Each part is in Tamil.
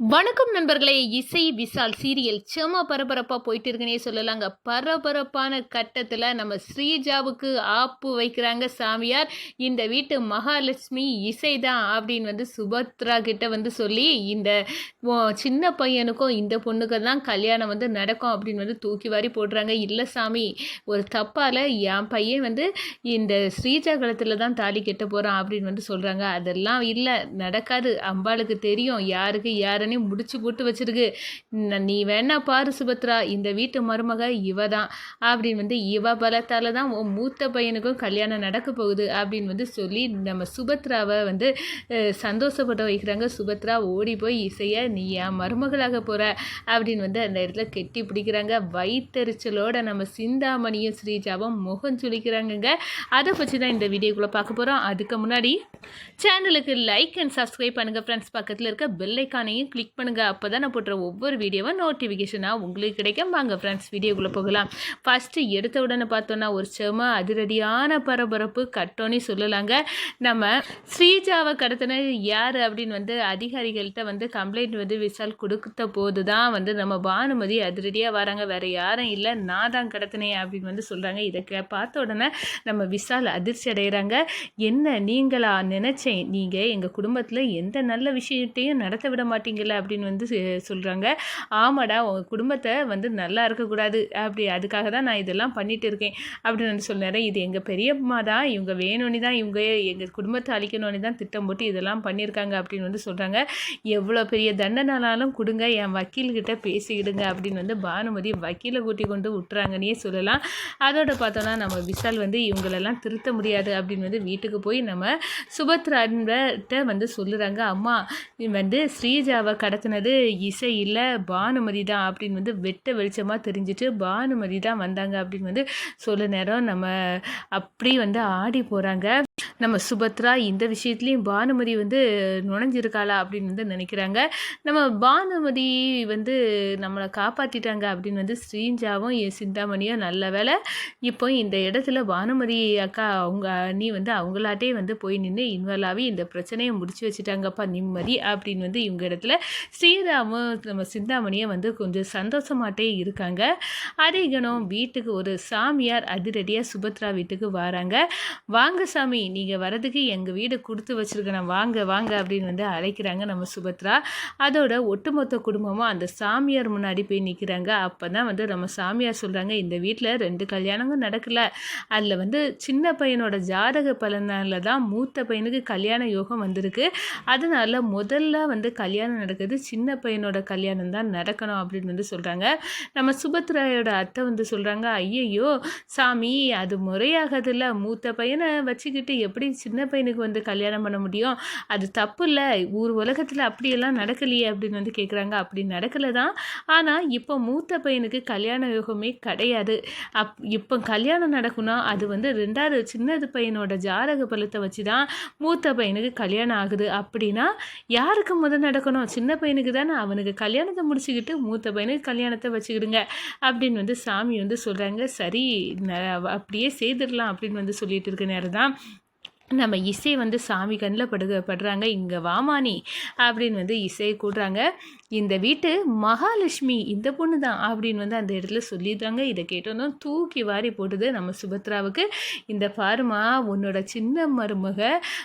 வணக்கம் நண்பர்களே இசை விசால் சீரியல் செம பரபரப்பாக போயிட்டு இருக்குன்னே சொல்லலாங்க. பரபரப்பான கட்டத்தில் நம்ம ஸ்ரீஜாவுக்கு ஆப்பு வைக்கிறாங்க சாமியார். இந்த வீட்டு மகாலட்சுமி இசை தான் அப்படின்னு வந்து சுபத்ரா கிட்ட வந்து சொல்லி இந்த சின்ன பையனுக்கும் இந்த பொண்ணுக்கு தான் கல்யாணம் வந்து நடக்கும் அப்படின்னு வந்து தூக்கி வாரி போடுறாங்க. இல்லை சாமி ஒரு தப்பால் என் பையன் வந்து இந்த ஸ்ரீஜா கலத்தில் தான் தாலி கட்ட போகிறான் அப்படின்னு வந்து சொல்கிறாங்க அதெல்லாம் இல்லை நடக்காது. அம்பாளுக்கு தெரியும் யாருக்கு யார் யாருன்னு முடிச்சு போட்டு வச்சிருக்கு. நீ வேணா பாரு சுபத்ரா இந்த வீட்டு மருமக இவ தான் அப்படின்னு வந்து இவ பலத்தால தான் உன் மூத்த பையனுக்கும் கல்யாணம் நடக்க போகுது அப்படின்னு வந்து சொல்லி நம்ம சுபத்ராவை வந்து சந்தோஷப்பட வைக்கிறாங்க. சுபத்ரா ஓடி போய் இசைய நீ என் மருமகளாக போற அப்படின்னு வந்து அந்த இடத்துல கெட்டி பிடிக்கிறாங்க. வயிற்றெரிச்சலோட நம்ம சிந்தாமணியும் ஸ்ரீஜாவும் முகம் சுழிக்கிறாங்கங்க அதை பற்றி தான் இந்த வீடியோக்குள்ளே பார்க்க போகிறோம் அதுக்கு முன்னாடி சேனலுக்கு லைக் அண்ட் சப்ஸ்கிரைப் பண்ணுங்கள் ஃப்ரெண்ட்ஸ் பக்கத்தில் இருக்க பெல்லைக்கானையும் கிளிக் பண்ணுங்கள் அப்போ தான் நான் போடுற ஒவ்வொரு வீடியோவும் நோட்டிஃபிகேஷனாக உங்களுக்கு கிடைக்கும். வாங்க ஃப்ரெண்ட்ஸ் வீடியோக்குள்ளே போகலாம். ஃபஸ்ட்டு எடுத்த உடனே பார்த்தோன்னா ஒரு செம அதிரடியான பரபரப்பு கட்டோன்னு சொல்லலாங்க. நம்ம ஸ்ரீஜாவை கடத்தின யார் அப்படின்னு வந்து அதிகாரிகள்கிட்ட வந்து கம்ப்ளைண்ட் வந்து விசால் கொடுத்த போது தான் வந்து நம்ம பானுமதி அதிரடியாக வராங்க. வேறு யாரும் இல்லை. நான் தான் கடத்தினேன் அப்படின்னு வந்து சொல்கிறாங்க இதை பார்த்த உடனே நம்ம விசால் அதிர்ச்சி அடைகிறாங்க என்ன நீங்களா நினச்சேன்? நீங்கள் எங்கள் குடும்பத்தில் எந்த நல்ல விஷயத்தையும் நடத்த விட மாட்டீங்க இல்லை அப்படின்னு வந்து சொல்கிறாங்க ஆமாடா உங்கள் குடும்பத்தை வந்து நல்லா இருக்கக்கூடாது. அப்படி அதுக்காக தான் நான் இதெல்லாம் பண்ணிட்டு இருக்கேன். அப்படின்னு வந்து சொன்னார் இது எங்கள் பெரியம்மா தான் இவங்க வேணும்னு தான் இவங்க எங்கள் குடும்பத்தை அழிக்கணும்னு தான் திட்டம் போட்டு இதெல்லாம் பண்ணியிருக்காங்க அப்படின்னு வந்து சொல்கிறாங்க எவ்வளோ பெரிய தண்டனாலும் கொடுங்க என் வக்கீல்கிட்ட பேசிக்கிடுங்க அப்படின்னு வந்து பானுமதி வக்கீலை கூட்டி கொண்டு விட்டுறாங்கன்னே சொல்லலாம். அதோட பார்த்தோன்னா நம்ம விசால் வந்து இவங்களெல்லாம் திருத்த முடியாது அப்படின்னு வந்து வீட்டுக்கு போய் நம்ம சுபத்ரான்கிட்ட வந்து சொல்லுறாங்க. அம்மா வந்து ஸ்ரீஜாவை கடத்தினது இசை இல்லை பானுமதி தான் அப்படின்னு வந்து வெட்ட வெளிச்சமாக தெரிஞ்சுட்டு பானுமதி தான் வந்தாங்க அப்படின்னு வந்து சொல்ல நேரம் நம்ம அப்படி வந்து ஆடி போகிறாங்க நம்ம சுபத்ரா இந்த விஷயத்துலேயும் பானுமதி வந்து நுழைஞ்சிருக்காளா அப்படின்னு வந்து நினைக்கிறாங்க. நம்ம பானுமதி வந்து நம்மளை காப்பாற்றிட்டாங்க அப்படின்னு வந்து ஸ்ரீஞ்சாவும் என் சிந்தாமணியும் நல்ல வேலை இப்போ இந்த இடத்துல பானுமதி அக்கா அவங்க அண்ணி வந்து அவங்களாட்டே வந்து போய் நின்று இன்வால்வ் ஆகி இந்த பிரச்சனையை முடிச்சு வச்சுட்டாங்கப்பா நிம்மதி அப்படின்னு வந்து இவங்க இடத்துல ஸ்ரீராமும் நம்ம சிந்தாமணியும் வந்து கொஞ்சம் சந்தோஷமாட்டே இருக்காங்க. அதே கணம் வீட்டுக்கு ஒரு சாமியார் அதிரடியாக சுபத்ரா வீட்டுக்கு வராங்க. வாங்க சாமி நீங்கள் வரதுக்கு எங்கள் வீடு கொடுத்து வச்சிருக்கேன். வாங்க வாங்க அப்படின்னு வந்து அழைக்கிறாங்க நம்ம சுபத்ரா. அதோட ஒட்டுமொத்த குடும்பமும் அந்த சாமியார் முன்னாடி போய் நிற்கிறாங்க அப்போ தான் வந்து நம்ம சாமியார் சொல்கிறாங்க இந்த வீட்டில் ரெண்டு கல்யாணமும் நடக்கல. அதில் வந்து சின்ன பையனோட ஜாதக பலனால தான் மூத்த பையனுக்கு கல்யாண யோகம் வந்திருக்கு. அதனால் முதல்ல வந்து கல்யாணம் நடக்குது. சின்ன பையனோட கல்யாணம் தான் நடக்கணும் அப்படின்னு வந்து சொல்கிறாங்க நம்ம சுபத்ராயோட அத்தை வந்து சொல்கிறாங்க ஐயையோ சாமி அது முறையாகதில்ல. மூத்த பையனை வச்சுக்கிட்டு எப்படி சின்ன பையனுக்கு வந்து கல்யாணம் பண்ண முடியும்? அது தப்பு இல்லை ஊர் உலகத்தில் அப்படியெல்லாம் நடக்கலையே அப்படின்னு வந்து கேட்குறாங்க அப்படி நடக்கலை தான் ஆனால் இப்போ மூத்த பையனுக்கு கல்யாண யோகமே கிடையாது. அப் இப்போ கல்யாணம் நடக்கும்னா அது வந்து ரெண்டாவது சின்னது பையனோட ஜாதக பலத்தை வச்சு தான் மூத்த பையனுக்கு கல்யாணம் ஆகுது. அப்படின்னா யாருக்கு முதல் நடக்கணும்? சின்ன பையனுக்கு தானே. அவனுக்கு கல்யாணத்தை முடிச்சுக்கிட்டு மூத்த பையனுக்கு கல்யாணத்தை வச்சுக்கிடுங்க. அப்படின்னு வந்து சாமி வந்து சொல்கிறாங்க சரி அப்படியே செய்திடலாம் அப்படின்னு வந்து சொல்லிட்டு இருக்க நேரம் தான் நம்ம இசை வந்து சாமி கண்ணில் படுக படுறாங்க. இங்கே வாமானி அப்படின்னு வந்து இசையை கூடுறாங்க. இந்த வீட்டு மகாலட்சுமி இந்த பொண்ணு தான் அப்படின்னு வந்து அந்த இடத்துல சொல்லிடுறாங்க. இதை கேட்டோன்னா தூக்கி வாரி போட்டுது நம்ம சுபத்ராவுக்கு. இந்த பாருமா உன்னோட சின்ன மருமக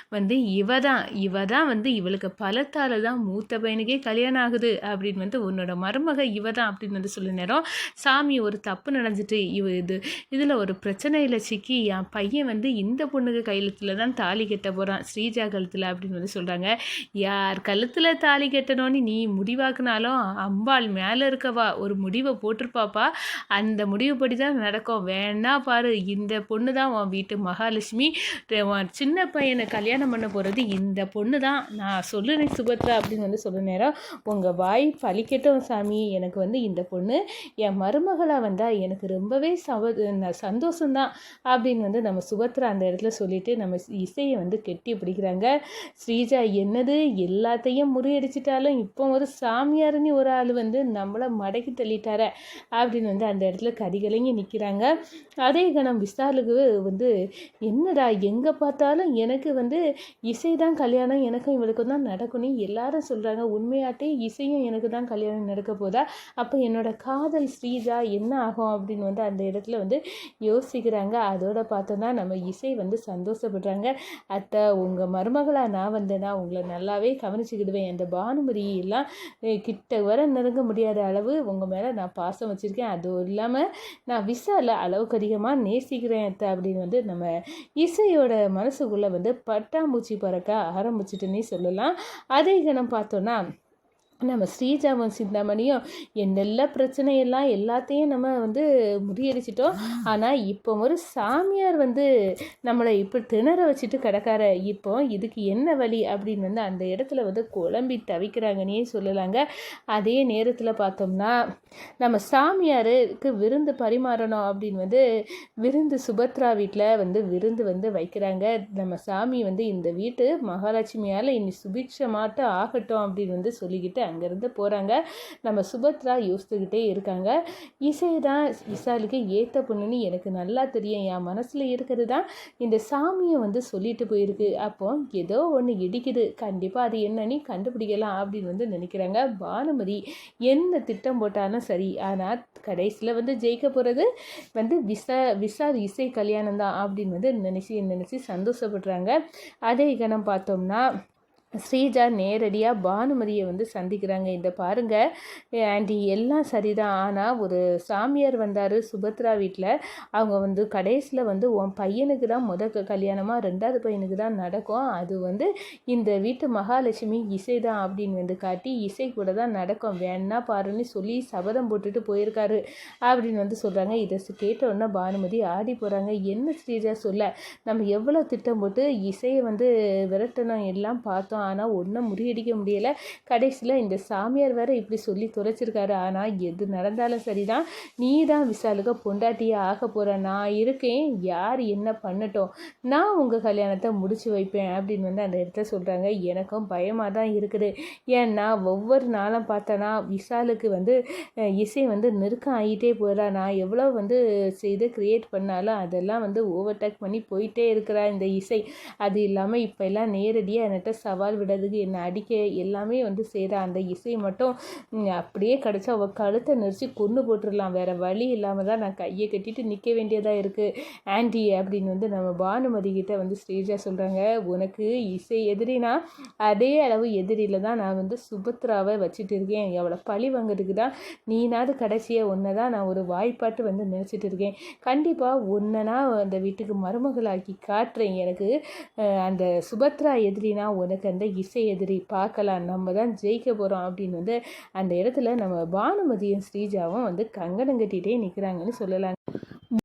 வந்து இவ தான் இவ தான் வந்து இவளுக்கு பலத்தால் தான் மூத்த பையனுக்கே கல்யாணம் ஆகுது அப்படின்னு வந்து உன்னோட மருமக இவ தான் அப்படின்னு வந்து சொல்ல நேரம் சாமி ஒரு தப்பு நடந்துட்டு இவ இது இதில் ஒரு பிரச்சனையில் சிக்கி என் பையன் வந்து இந்த பொண்ணுக்கு கையெழுத்தில் தான் தாலி கட்ட போகிறான் ஸ்ரீஜா கழுத்தில் அப்படின்னு வந்து சொல்கிறாங்க யார் கழுத்தில் தாலி கட்டணும்னு நீ முடிவாக்குனாலும் அம்பாள் மேலே இருக்கவா ஒரு முடிவை போட்டிருப்பாப்பா. அந்த முடிவுப்படி தான் நடக்கும். வேணா பாரு இந்த பொண்ணு தான் உன் வீட்டு மகாலட்சுமி. உன் சின்ன பையனை கல்யாணம் பண்ண போகிறது இந்த பொண்ணு தான் நான் சொல்லுறேன் சுபத்ரா அப்படின்னு வந்து சொல்ல நேரம் உங்கள் வாய் பழிக்கட்டும் சாமி. எனக்கு வந்து இந்த பொண்ணு என் மருமகளாக வந்தால் எனக்கு ரொம்பவே சவ சந்தோஷம்தான் அப்படின்னு வந்து நம்ம சுபத்ரா அந்த இடத்துல சொல்லிட்டு நம்ம இசையை வந்து கெட்டி பிடிக்கிறாங்க. ஸ்ரீஜா என்னது? எல்லாத்தையும் முறியடிச்சிட்டாலும் இப்போ ஒரு சாமியாருன்னு ஒரு ஆள் வந்து நம்மளை மடக்கி தள்ளிட்டார அப்படின்னு வந்து அந்த இடத்துல கதிகலங்கி நிற்கிறாங்க அதே கணம் விசாலுக்கு வந்து என்னடா எங்கே பார்த்தாலும் எனக்கு வந்து இசை தான் கல்யாணம் எனக்கும் இவளுக்கும் தான் நடக்கணும் எல்லாரும் சொல்கிறாங்க உண்மையாட்டே இசையும் எனக்கு தான் கல்யாணம் நடக்க போதா? அப்போ என்னோட காதல் ஸ்ரீஜா என்ன ஆகும்? அப்படின்னு வந்து அந்த இடத்துல வந்து யோசிக்கிறாங்க. அதோட பார்த்தோன்னா நம்ம இசை வந்து சந்தோஷப்படுறாங்க. அத்தை உங்கள் மருமகளாக நான் வந்தேன்னா உங்களை நல்லாவே கவனிச்சுக்கிடுவேன். அந்த பானுமதி எல்லாம் கிட்ட வர நெருங்க முடியாத அளவு உங்கள் மேலே நான் பாசம் வச்சுருக்கேன். அதுவும் இல்லாமல் நான் விசால அளவுக்கு அதிகமாக நேசிக்கிறேன் அப்படின்னு வந்து நம்ம இசையோட மனசுக்குள்ளே வந்து பட்டாம்பூச்சி பறக்க ஆரம்பிச்சிட்டுன்னே சொல்லலாம். அதே கணம் பார்த்தோன்னா நம்ம ஸ்ரீஜாவும் சிந்தாமணியும் என்னெல்லாம் பிரச்சனையெல்லாம் எல்லாத்தையும் நம்ம வந்து முறியடிச்சிட்டோம். ஆனால் இப்போ ஒரு சாமியார் வந்து நம்மளை இப்போ திணற வச்சுட்டு கிடக்கார. இப்போ இதுக்கு என்ன வழி அப்படின்னு வந்து அந்த இடத்துல வந்து குழம்பி தவிக்கிறாங்கன்னே சொல்லலாங்க. அதே நேரத்தில் பார்த்தோம்னா நம்ம சாமியாருக்கு விருந்து பரிமாறணும் அப்படின்னு வந்து விருந்து சுபத்ரா வீட்டில் வந்து விருந்து வந்து வைக்கிறாங்க. நம்ம சாமி வந்து இந்த வீட்டு மகாலட்சுமியால் இனி சுபிக்ஷமாட்டு ஆகட்டும் அப்படின்னு வந்து சொல்லிக்கிட்டு அங்கேருந்து போகிறாங்க. நம்ம சுபத்ரா யோசித்துக்கிட்டே இருக்காங்க. இசை தான் விசாலுக்கு ஏற்ற பொண்ணுன்னு எனக்கு நல்லா தெரியும். என் மனசில் இருக்கிறது தான் இந்த சாமியை வந்து சொல்லிட்டு போயிருக்கு. அப்போ ஏதோ ஒன்று இடிக்குது. கண்டிப்பாக அது என்னன்னு கண்டுபிடிக்கலாம் அப்படின்னு வந்து நினைக்கிறாங்க. பானுமதி என்ன திட்டம் போட்டாலும் சரி ஆனால் கடைசியில் வந்து ஜெயிக்க போகிறது வந்து விசா விசால் இசை கல்யாணம் தான் அப்படின்னு வந்து நினச்சி நினச்சி சந்தோஷப்படுறாங்க. அதே கணம் பார்த்தோம்னா ஸ்ரீஜா நேரடியாக பானுமதியை வந்து சந்திக்கிறாங்க. இந்த பாருங்க ஆண்டி எல்லாம் சரிதான். ஆனால் ஒரு சாமியார் வந்தார் சுபத்ரா வீட்டில் அவங்க வந்து கடைசியில் வந்து உன் பையனுக்கு தான் முத கல்யாணமாக ரெண்டாவது பையனுக்கு தான் நடக்கும். அது வந்து இந்த வீட்டு மகாலட்சுமி இசை தான் அப்படின்னு வந்து காட்டி இசை கூட தான் நடக்கும். வேணா பாருன்னு சொல்லி சபதம் போட்டுட்டு போயிருக்காரு அப்படின்னு வந்து சொல்கிறாங்க இதை கேட்டவுடனே பானுமதி ஆடி போகிறாங்க என்ன ஸ்ரீஜா சொல்ல? நம்ம எவ்வளோ திட்டம் போட்டு இசையை வந்து விரட்டணும் எல்லாம் பார்த்தோம். பார்த்தோம் ஆனால் ஒன்றும் முறியடிக்க முடியலை. கடைசியில் இந்த சாமியார் வேற இப்படி சொல்லி தொலைச்சிருக்காரு. ஆனால் எது நடந்தாலும் சரிதான். நீ தான் விசாலுக்கு பொண்டாட்டியாக ஆக போகிற நான் இருக்கேன். யார் என்ன பண்ணட்டும்? நான் உங்கள் கல்யாணத்தை முடிச்சு வைப்பேன் அப்படின்னு வந்து அந்த இடத்த சொல்கிறாங்க எனக்கும் பயமாக தான் இருக்குது. ஏன்னா ஒவ்வொரு நாளும் பார்த்தோன்னா விசாலுக்கு வந்து இசை வந்து நெருக்கம் ஆகிட்டே போகிறா நான் எவ்வளோ வந்து செய்து க்ரியேட் பண்ணாலும் அதெல்லாம் வந்து ஓவர்டேக் பண்ணி போயிட்டே இருக்கிறா இந்த இசை. அது இல்லாமல் இப்போ எல்லாம் நேரடியாக என்கிட்ட சவால் சவால் விடுறதுக்கு என்னை அடிக்க எல்லாமே வந்து செய்கிற அந்த இசை மட்டும் அப்படியே கிடச்சா அவள் கழுத்தை நெரிச்சு கொண்டு போட்டுடலாம். வேறு வழி இல்லாமல் தான் நான் கையை கட்டிட்டு நிற்க வேண்டியதாக இருக்குது ஆண்டி அப்படின்னு வந்து நம்ம பானுமதி கிட்ட வந்து ஸ்டேஜாக சொல்கிறாங்க உனக்கு இசை எதிரினா அதே அளவு எதிரியில் தான் நான் வந்து சுபத்ராவை வச்சுட்டு இருக்கேன். எவ்வளோ பழி வாங்கிறதுக்கு தான் நீனாவது கடைசியாக ஒன்றை தான் நான் ஒரு வாய்ப்பாட்டு வந்து நினச்சிட்டு இருக்கேன். கண்டிப்பாக ஒன்றனா அந்த வீட்டுக்கு மருமகளாக்கி காட்டுறேன். எனக்கு அந்த சுபத்ரா எதிரினா உனக்கு அந்த இசை எதிரி பார்க்கலாம். நம்ம தான் ஜெயிக்க போகிறோம் அப்படின்னு வந்து அந்த இடத்துல நம்ம பானுமதியும் ஸ்ரீஜாவும் வந்து கங்கணம் கட்டிகிட்டே நிற்கிறாங்கன்னு சொல்லலாம்.